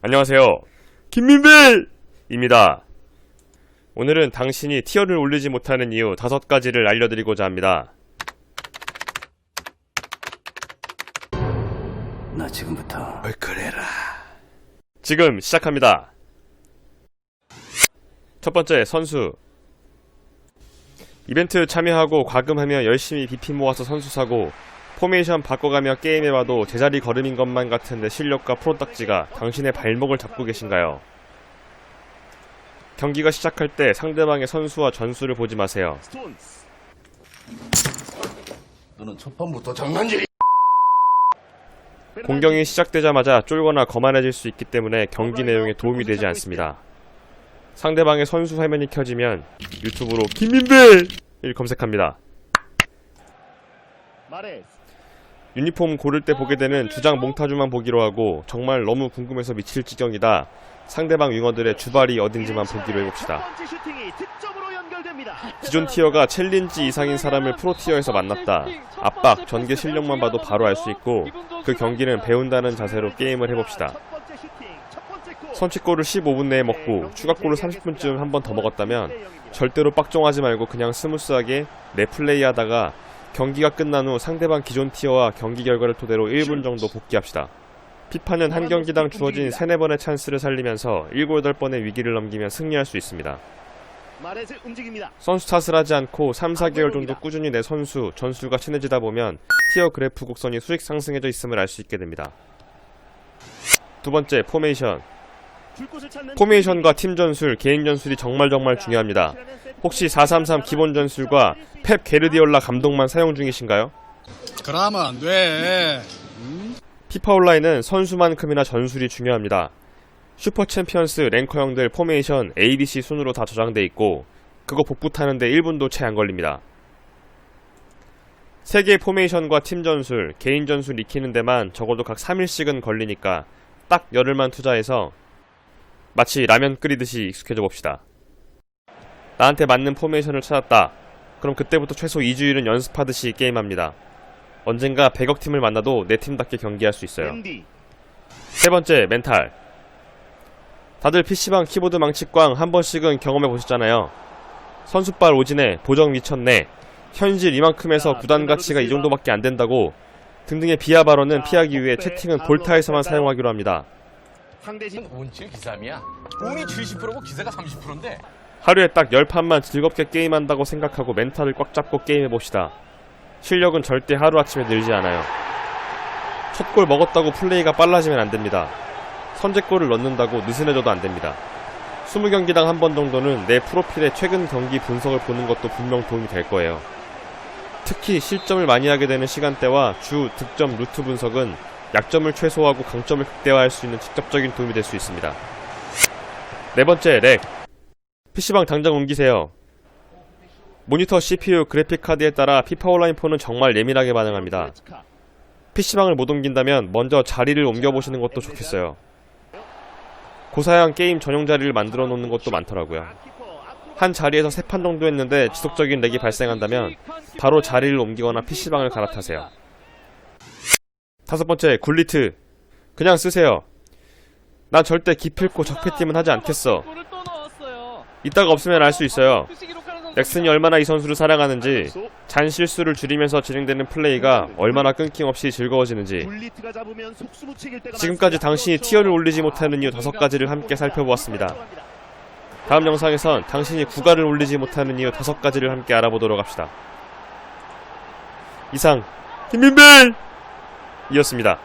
안녕하세요. 김민배입니다. 오늘은 당신이 티어를 올리지 못하는 이유 다섯 가지를 알려드리고자 합니다. 나 지금부터 얼큰해라. 지금 시작합니다. 첫 번째, 선수. 이벤트 참여하고 과금하며 열심히 BP 모아서 선수 사고, 포메이션 바꿔가며 게임해봐도 제자리 걸음인 것만 같은데 실력과 프로딱지가 당신의 발목을 잡고 계신가요? 경기가 시작할 때 상대방의 선수와 전술을 보지 마세요. 너는 첫 판부터 장난질. 공경이 시작되자마자 쫄거나 거만해질 수 있기 때문에 경기 내용에 도움이 되지 않습니다. 상대방의 선수 화면이 켜지면 유튜브로 김민배를 검색합니다. 유니폼 고를 때 보게 되는 주장 몽타주만 보기로 하고 정말 너무 궁금해서 미칠 지경이다. 상대방 윙어들의 주발이 어딘지만 보기로 해봅시다. 기존 티어가 챌린지 이상인 사람을 프로 티어에서 만났다. 압박, 전개 실력만 봐도 바로 알 수 있고 그 경기는 배운다는 자세로 게임을 해봅시다. 선취골을 15분 내에 먹고 추가골을 30분쯤 한 번 더 먹었다면 절대로 빡종하지 말고 그냥 스무스하게 내 플레이 하다가 경기가 끝난 후 상대방 기존 티어와 경기 결과를 토대로 1분 정도 복귀합시다. 피파는 한 경기당 주어진 3, 4번의 찬스를 살리면서 7, 8번의 위기를 넘기면 승리할 수 있습니다. 선수 탓을 하지 않고 3, 4개월 정도 꾸준히 내 선수, 전술과 친해지다 보면 티어 그래프 곡선이 수익 상승해져 있음을 알 수 있게 됩니다. 두 번째, 포메이션. 포메이션과 팀 전술, 개인 전술이 정말 정말 중요합니다. 혹시 433 기본 전술과 펩 게르디올라 감독만 사용 중이신가요? 그러면 안 돼. 피파 온라인은 선수만큼이나 전술이 중요합니다. 슈퍼 챔피언스 랭커 형들 포메이션 ABC 순으로 다 저장돼 있고 그거 복부 타는데 1분도 채 안 걸립니다. 세개 포메이션과 팀 전술, 개인 전술 익히는 데만 적어도 각 3일씩은 걸리니까 딱 열흘만 투자해서 마치 라면 끓이듯이 익숙해져 봅시다. 나한테 맞는 포메이션을 찾았다. 그럼 그때부터 최소 2주일은 연습하듯이 게임합니다. 언젠가 100억 팀을 만나도 내 팀답게 경기할 수 있어요. 세 번째, 멘탈. 다들 PC방 키보드 망치꽝 한 번씩은 경험해 보셨잖아요. 선수발 오진에 보정 미쳤네. 현실 이만큼에서 구단 가치가 이 정도밖에 안 된다고 등등의 비하 발언은 피하기 위해 채팅은 볼타에서만 사용하기로 합니다. 상대진 운칠 기삼이야. 운이 70%고 기세가 30%인데. 하루에 딱 10판만 즐겁게 게임한다고 생각하고 멘탈을 꽉 잡고 게임해 봅시다. 실력은 절대 하루아침에 늘지 않아요. 첫 골 먹었다고 플레이가 빨라지면 안 됩니다. 선제골을 넣는다고 느슨해져도 안 됩니다. 20경기당 한 번 정도는 내 프로필의 최근 경기 분석을 보는 것도 분명 도움이 될 거예요. 특히 실점을 많이 하게 되는 시간대와 주 득점 루트 분석은 약점을 최소화하고 강점을 극대화할 수 있는 직접적인 도움이 될 수 있습니다. 네 번째, 렉. PC방 당장 옮기세요. 모니터, CPU, 그래픽 카드에 따라 피파 온라인 4는 정말 예민하게 반응합니다. PC방을 못 옮긴다면 먼저 자리를 옮겨보시는 것도 좋겠어요. 고사양 게임 전용 자리를 만들어 놓는 것도 많더라고요. 한 자리에서 세 판 정도 했는데 지속적인 렉이 발생한다면 바로 자리를 옮기거나 PC방을 갈아타세요. 다섯 번째, 굴리트. 그냥 쓰세요. 난 절대 기필코 적폐팀은 하지 않겠어. 이따가 없으면 알 수 있어요. 넥슨이 얼마나 이 선수를 사랑하는지, 잔 실수를 줄이면서 진행되는 플레이가 얼마나 끊김없이 즐거워지는지, 지금까지. 당신이 티어를 올리지 못하는 이유 다섯 가지를 함께 살펴보았습니다. 다음 영상에선 당신이 구가를 올리지 못하는 이유 다섯 가지를 함께 알아보도록 합시다. 이상 김민배 이었습니다.